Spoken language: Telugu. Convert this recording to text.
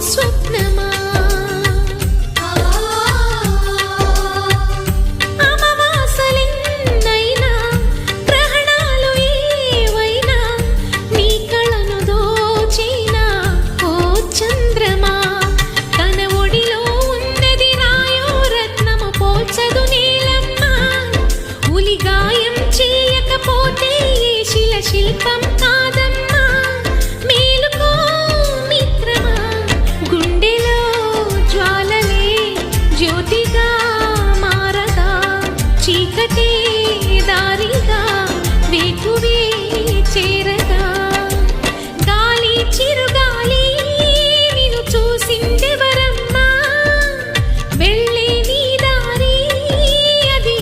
swept them up. చీకటి దారిగా వేకువే చేర